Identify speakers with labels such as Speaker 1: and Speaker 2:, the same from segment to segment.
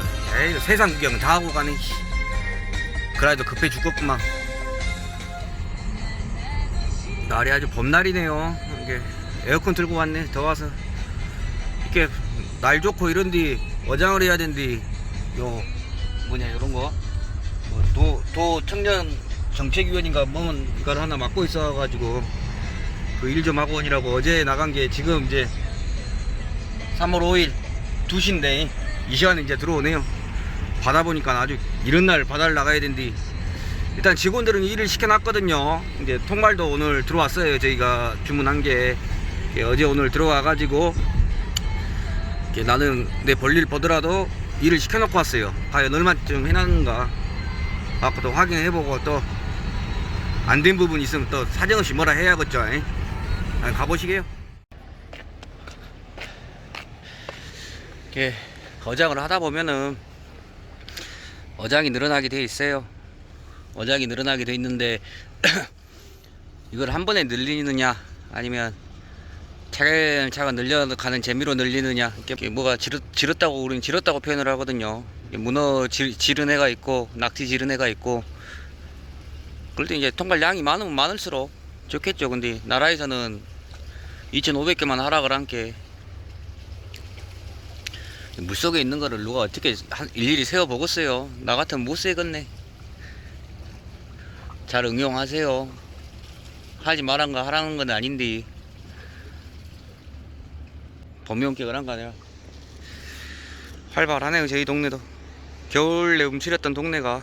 Speaker 1: 에이, 세상 구경 다 하고 가네. 씨. 그래도 급해 죽겠구만. 날이 아주 봄날이네요. 이게 에어컨 틀고 왔네. 더워서. 이렇게 날 좋고 이런디 어장을 해야 된디 요 뭐냐 이런 거. 뭐 도, 도 청년 정책위원인가 뭔가를 하나 맡고 있어가지고 그 일 좀 하고 오니라고 어제 나간 게 지금 이제 3월 5일 2시인데 이 시간에 이제 들어오네요. 바다 보니까 아주 이런 날 바다를 나가야 된디. 일단 직원들은 일을 시켜놨거든요. 이제 통발도 오늘 들어왔어요. 저희가 주문한 게 어제 오늘 들어와 가지고 이렇게 나는 내 볼일 보더라도 일을 시켜놓고 왔어요. 과연 얼마쯤 해놨는가. 아까도 확인해보고 또 안 된 부분 있으면 또 사정없이 뭐라 해야겠죠. 에? 아, 가보시게요. 이렇게 어장을 하다 보면은 어장이 늘어나게 돼 있어요. 어장이 늘어나게 돼 있는데 이걸 한 번에 늘리느냐 아니면 차근차근 늘려가는 재미로 늘리느냐 이렇게 뭐가 지르, 지렸다고 우리는 지렸다고 표현을 하거든요. 이게 문어 지, 지른 애가 있고 낙지 지른 애가 있고 그럴 때 이제 통발 양이 많으면 많을수록 좋겠죠. 근데 나라에서는 2,500개만 하락을 한 게 물속에 있는 거를 누가 어떻게 한- 일일이 세워 보겠어요. 나 같으면 못 세겠네. 잘 응용하세요. 하지 말한 거 하라는 건 아닌데. 범위 원격을 한 거 아니라. 활발하네요, 저희 동네도. 겨울에 움츠렸던 동네가.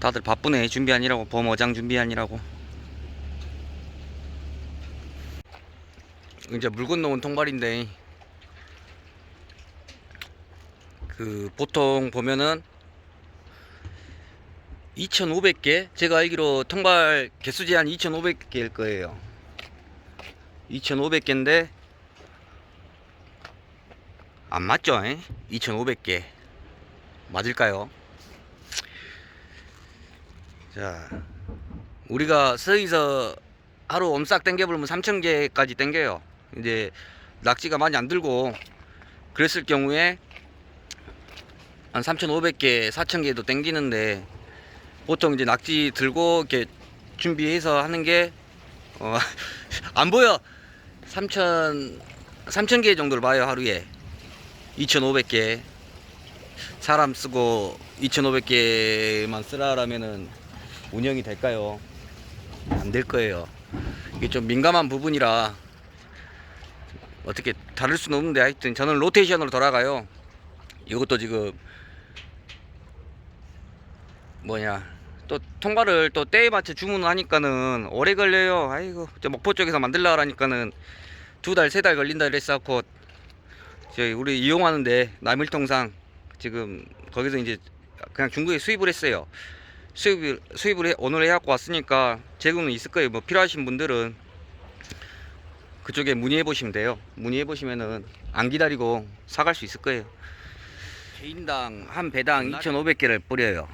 Speaker 1: 다들 바쁘네, 준비하니라고. 범어장 준비하니라고. 이제 물 건너온 통발인데 그 보통 보면은 2,500개 제가 알기로 통발 개수 제한 2,500개일 거예요 2,500개인데 안 맞죠? 2,500개 맞을까요? 자 우리가 서희서 하루 엄싹 땡겨보면 3,000개까지 땡겨요 이제 낙지가 많이 안 들고 그랬을 경우에 한 3,500개, 4,000개도 땡기는데 보통 이제 낙지 들고 이렇게 준비해서 하는 게 어, 안 보여. 3,000 3,000개 정도를 봐요, 하루에. 2,500개. 사람 쓰고 2,500개만 쓰라라면은 운영이 될까요? 안 될 거예요. 이게 좀 민감한 부분이라 어떻게 다를 수는 없는데 하여튼 저는 로테이션으로 돌아가요. 이것도 지금 뭐냐 또 통발을 또 때에 맞춰 주문하니까는 오래 걸려요. 아이고 저 목포 쪽에서 만들라 하니까는 두 달 세 달 걸린다 이랬었고 저희 우리 이용하는데 남일통상 지금 거기서 이제 그냥 중국에 수입을 했어요. 수입을 수입을 해, 오늘 해갖고 왔으니까 재고는 있을 거예요. 뭐 필요하신 분들은 그쪽에 문의해 보시면 돼요. 문의해 보시면은 안 기다리고 사갈 수 있을 거예요. 개인당 한 배당 2,500개를 뿌려요.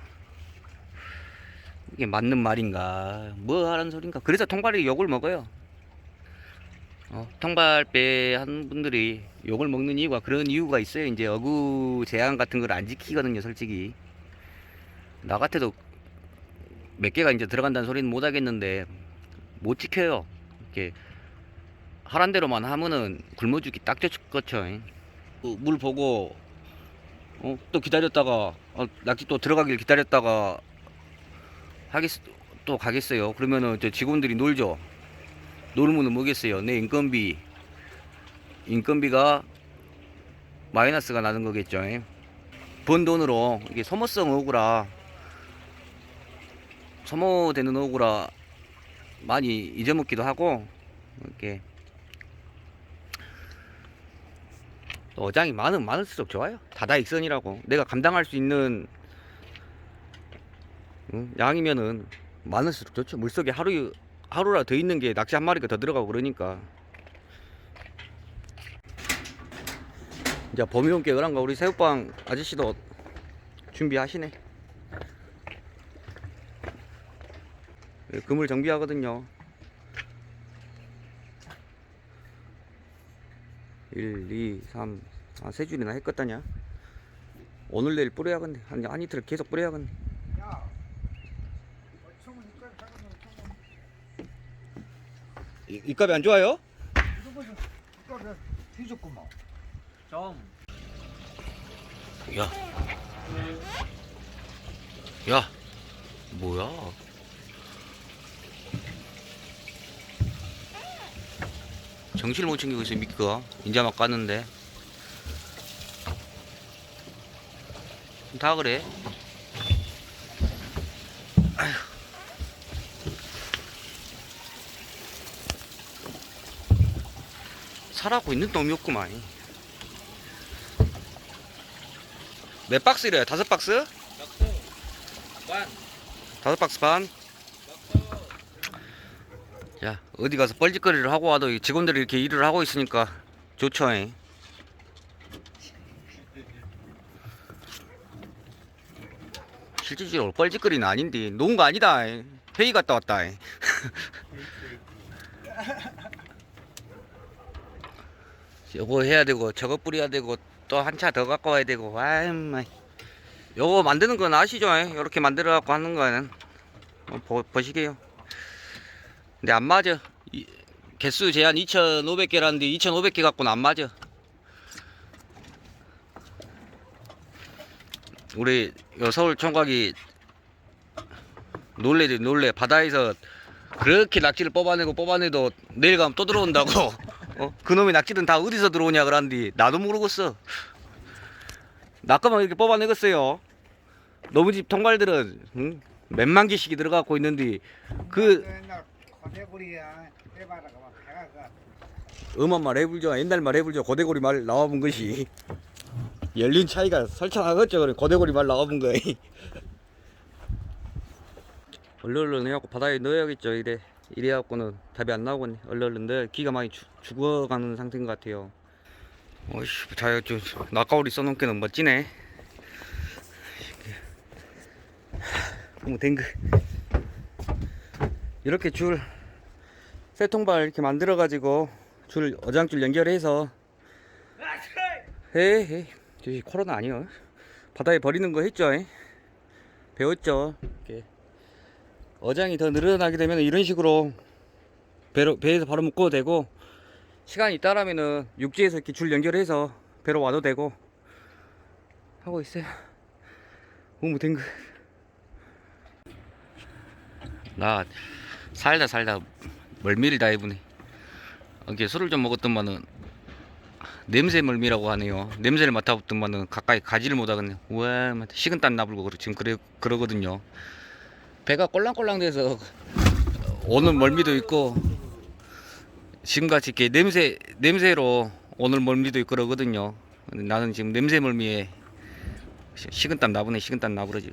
Speaker 1: 이게 맞는 말인가? 뭐 하는 소린가? 그래서 통발이 욕을 먹어요. 어, 통발배 하는 분들이 욕을 먹는 이유가 그런 이유가 있어요. 이제 어구 제한 같은 걸 안 지키거든요, 솔직히. 나 같아도 몇 개가 이제 들어간다는 소리는 못 하겠는데 못 지켜요. 이렇게 하란 대로만 하면은 굶어 죽기 딱 좋겠죠. 어, 물 보고 어, 또 기다렸다가 어, 낙지 또 들어가길 기다렸다가 하겠 또 가겠어요. 그러면은 저 직원들이 놀죠. 놀면은 뭐겠어요. 내 인건비 인건비가 마이너스가 나는 거겠죠. 번 돈으로 이게 소모성 억울라 소모되는 억울라 많이 잊어먹기도 하고 이렇게 또 어장이 많으면 많을수록 좋아요. 다다익선이라고 내가 감당할 수 있는 응, 양이면은 많을수록 좋죠. 물속에 하루 하루라 더 있는 게 낚시 한 마리가 더 들어가고 그러니까. 이제 범위 온게 그런가 우리 새우빵 아저씨도 준비하시네. 예, 그물 정비하거든요. 1, 2, 3, 아, 세 줄이나 했겠다냐? 오늘 내일 뿌려야겠네. 한, 한 이틀 계속 뿌려야겠네.
Speaker 2: 야, 이,
Speaker 1: 이 값이 안 좋아요?
Speaker 2: 이까지 뒤졌구만.
Speaker 3: 좀
Speaker 1: 야. 야. 뭐야? 정신을 못 챙기고 있어, 미끄가. 인자 막 깠는데. 다 그래. 아휴. 살아고 있는 놈이 없구만. 몇 박스래요? 다섯 박스?
Speaker 3: 반
Speaker 1: 다섯 박스 반? 자, 어디 가서 뻘짓거리를 하고 와도 이 직원들이 이렇게 일을 하고 있으니까 좋죠. 잉? 실질적으로 뻘짓거리는 아닌데 놓은 거 아니다. 잉. 회의 갔다 왔다. 잉. 요거 해야 되고 저거 뿌려야 되고 또 한 차 더 갖고 와야 되고 아이 마 요거 만드는 건 아시죠? 이렇게 만들어 갖고 하는 거는 어, 보, 보시게요. 근데 안 맞아. 이, 개수 제한 2,500개라는데 2,500개 갖고는 안 맞아. 우리 요 서울 총각이 놀래지 놀래 바다에서 그렇게 낙지를 뽑아내고 뽑아내도 내일 가면 또 들어온다고. 어? 그놈의 낙지는 다 어디서 들어오냐 그란디 나도 모르겠어. 낙가만 이렇게 뽑아내겠어요. 너무 집 통발들은 응? 몇만 개씩이 들어가고 있는데 그 음한 말 해불죠. 옛날 말 해불죠. 고대고리 말 나와본 것이. 연륜 차이가 설창하겠죠. 그래 고대고리 말 나와본 거이 얼른 얼른 해갖고 바다에 넣어야겠죠. 이래. 이래 갖고는 답이 안 나오겠네 얼른 얼른 넣어. 기가 많이 죽- 죽어가는 상태인 것 같아요. 어이씨 자야 좀 낙가오리 써놓기는 멋지네. 너무 댕그. 이렇게 줄 세 통발 이렇게 만들어 가지고 줄 어장줄 연결해서. 헤헤 저기 코로나 아니요. 바다에 버리는 거 했죠? 에? 배웠죠? 이렇게. 어장이 더 늘어나게 되면 이런 식으로 배로, 배에서 바로 묶어도 되고 시간이 있다라면은 육지에서 이렇게 줄 연결해서 배로 와도 되고 하고 있어요. 너무 댕그 나 살다 살다 멀미를 다 해보네. 이렇게 술을 좀 먹었더만은 냄새 멀미라고 하네요. 냄새를 맡아봤더만은 가까이 가지를 못하겠네. 와, 막 식은땀 나불고 그러- 지금 그래 그러거든요. 배가 꼴랑꼴랑 돼서 오는 멀미도 있고 지금같이 이렇게 냄새 냄새로 오늘 멀미도 있고 그러거든요. 나는 지금 냄새 멀미에 시- 식은땀 나보네 식은땀 나부러지.